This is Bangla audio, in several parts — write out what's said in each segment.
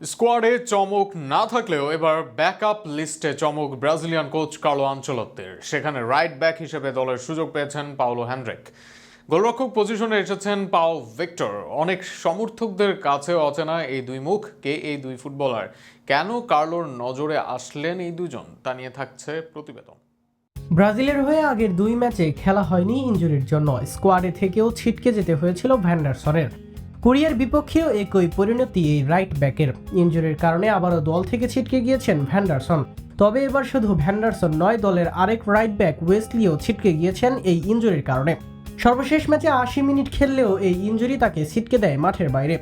স্কোয়াডে চমক না থাকলেও এবার ব্যাকআপ লিস্টে চমক ব্রাজিলিয়ান কোচ কার্লো আঞ্চলত্বের সেখানে রাইট ব্যাক হিসেবে দলের সুযোগ পেয়েছেন পাওলো হ্যান্ড্রিক। গোলরক্ষক পজিশনে এসেছেন পাও ভিক্টর। অনেক সমর্থকদের কাছে অচেনা এই দুই মুখ, কে এই দুই ফুটবলার? কেন কার্লোর নজরে আসলেন এই দুজন? তা নিয়ে থাকছে প্রতিবেদন। ব্রাজিলের হয়ে আগের দুই ম্যাচে খেলা হয়নি ইনজুরির জন্য। স্কোয়াডে থেকেও ছিটকে যেতে হয়েছিল ভ্যান্ডারসনের কোরিয়ার বিপক্ষেও একই পরিণতি এই রাইট ব্যাকের ইনজুরির কারণে আবারও দল থেকে ছিটকে গিয়েছেন ভ্যান্ডারসন। তবে এবার শুধু ভ্যান্ডারসন নয়, দলের আরেক রাইট ব্যাক ওয়েস্টলিও ছিটকে গিয়েছেন এই ইনজুরির কারণে। সর্বশেষ ম্যাচে আশি মিনিট খেললেও এই ইনজুরি তাকে ছিটকে দেয় মাঠের বাইরে।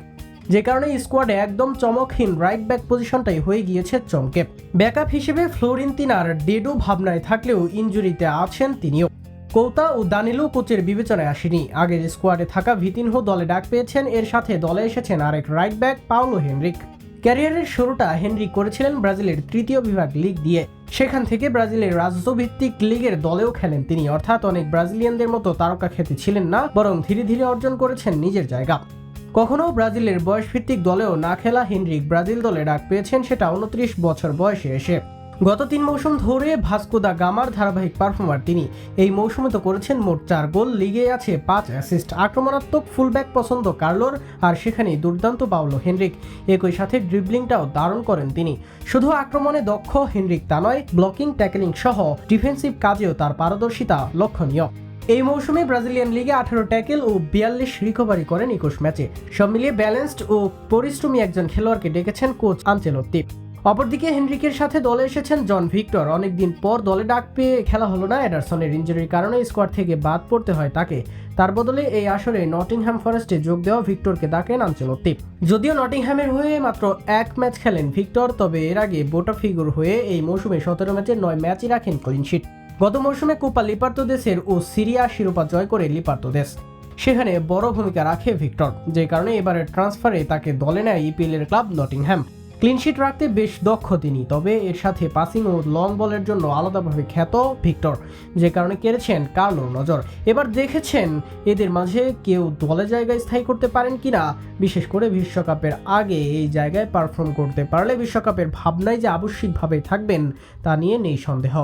যে কারণে স্কোয়াডে একদম চমকহীন রাইট ব্যাক পজিশনটাই হয়ে গিয়েছে চমকে। ব্যাকআপ হিসেবে ফ্লোরিন্তিনার ডেডো ভাবনায় থাকলেও ইনজুরিতে আছেন তিনিও। কৌতা ও দানিলো কোচের বিবেচনায় আসেনি। আগের স্কোয়াডে থাকা ভিতিনহো দলে ডাক পেয়েছেন, এর সাথে দলে এসেছেন আরেক রাইট ব্যাক পাওলো হেনরিক। ক্যারিয়ারের শুরুটা হেনরিক করেছিলেন ব্রাজিলের তৃতীয় বিভাগ লিগ দিয়ে। সেখান থেকে ব্রাজিলের রাজ্যভিত্তিক লিগের দলেও খেলেন তিনি। অর্থাৎ অনেক ব্রাজিলিয়ানদের মতো তারকা খ্যাতি ছিলেন না, বরং ধীরে ধীরে অর্জন করেছেন নিজের জায়গা। কখনো ব্রাজিলের বয়সভিত্তিক দলেও না খেলা হেনরিক ব্রাজিল দলে ডাক পেয়েছেন, সেটা উনত্রিশ বছর বয়সে এসে। গত তিন মৌসুম ধরে ভাস্কোদা গামার ধারাবাহিক পারফর্মার তিনি। এই মৌসুমে তো করেছেন মোট চার গোল, লিগে আছে পাঁচ অ্যাসিস্ট আক্রমণাত্মক ফুলব্যাক পছন্দ কার্লোর আর সেখানেই দুর্দান্ত পাওলো হেনরিক। একই সাথে ড্রিবলিংটাও দারুণ করেন তিনি। শুধু আক্রমণে দক্ষ হেনরিক তা নয় ব্লকিং ট্যাকলিং সহ ডিফেন্সিভ কাজেও তার পারদর্শিতা লক্ষণীয়। এই মৌসুমে ব্রাজিলিয়ান লিগে আঠারো ট্যাকেল ও বিয়াল্লিশ রিকভারি করেন একুশ ম্যাচে সব মিলিয়ে ব্যালেন্সড ও পরিশ্রমী একজন খেলোয়াড়কে ডেকেছেন কোচ আঞ্চেলত্তি। অপরদিকে হেনরিকের সাথে দলে এসেছেন জন ভিক্টর। অনেকদিন পর দলে ডাক পেয়ে খেলা হলো না এডারসনের ইঞ্জুরির কারণে স্কোয়াড থেকে বাদ পড়তে হয় তাকে। তার বদলে এই আসরে নটিংহ্যাম ফরেস্টে যোগ দেওয়া ভিক্টরকে ডাকেন আঞ্চলত্তি যদিও নটিংহ্যামের হয়ে মাত্র এক ম্যাচ খেলেন ভিক্টর, তবে এর আগে বোটাফিগুর হয়ে এই মৌসুমে সতেরো ম্যাচে নয় ম্যাচই রাখেন ক্লিনশিট গত মৌসুমে কোপা লিপার্তোদেশের ও সিরিয়া শিরোপা জয় করে লিপার্তোদেশ। সেখানে বড় ভূমিকা রাখে ভিক্টর। যে কারণে এবারের ট্রান্সফারে তাকে দলে নেয় ইপিএল এর ক্লাব নটিংহ্যাম ক্লিনশিট রাখতে বেশ দক্ষ তিনি, তবে এর সাথে পাসিং ও লং বলের জন্য আলাদাভাবে খ্যাত ভিক্টর, যে কারণে কেড়েছেন কার্লোর নজর। এবার দেখেছেন এদের মাঝে কেউ দলে জায়গায় স্থায়ী করতে পারেন কি না বিশেষ করে বিশ্বকাপের আগে এই জায়গায় পারফর্ম করতে পারলে বিশ্বকাপের ভাবনায় যে আবশ্যিকভাবে থাকবেন, তা নিয়ে নেই সন্দেহ।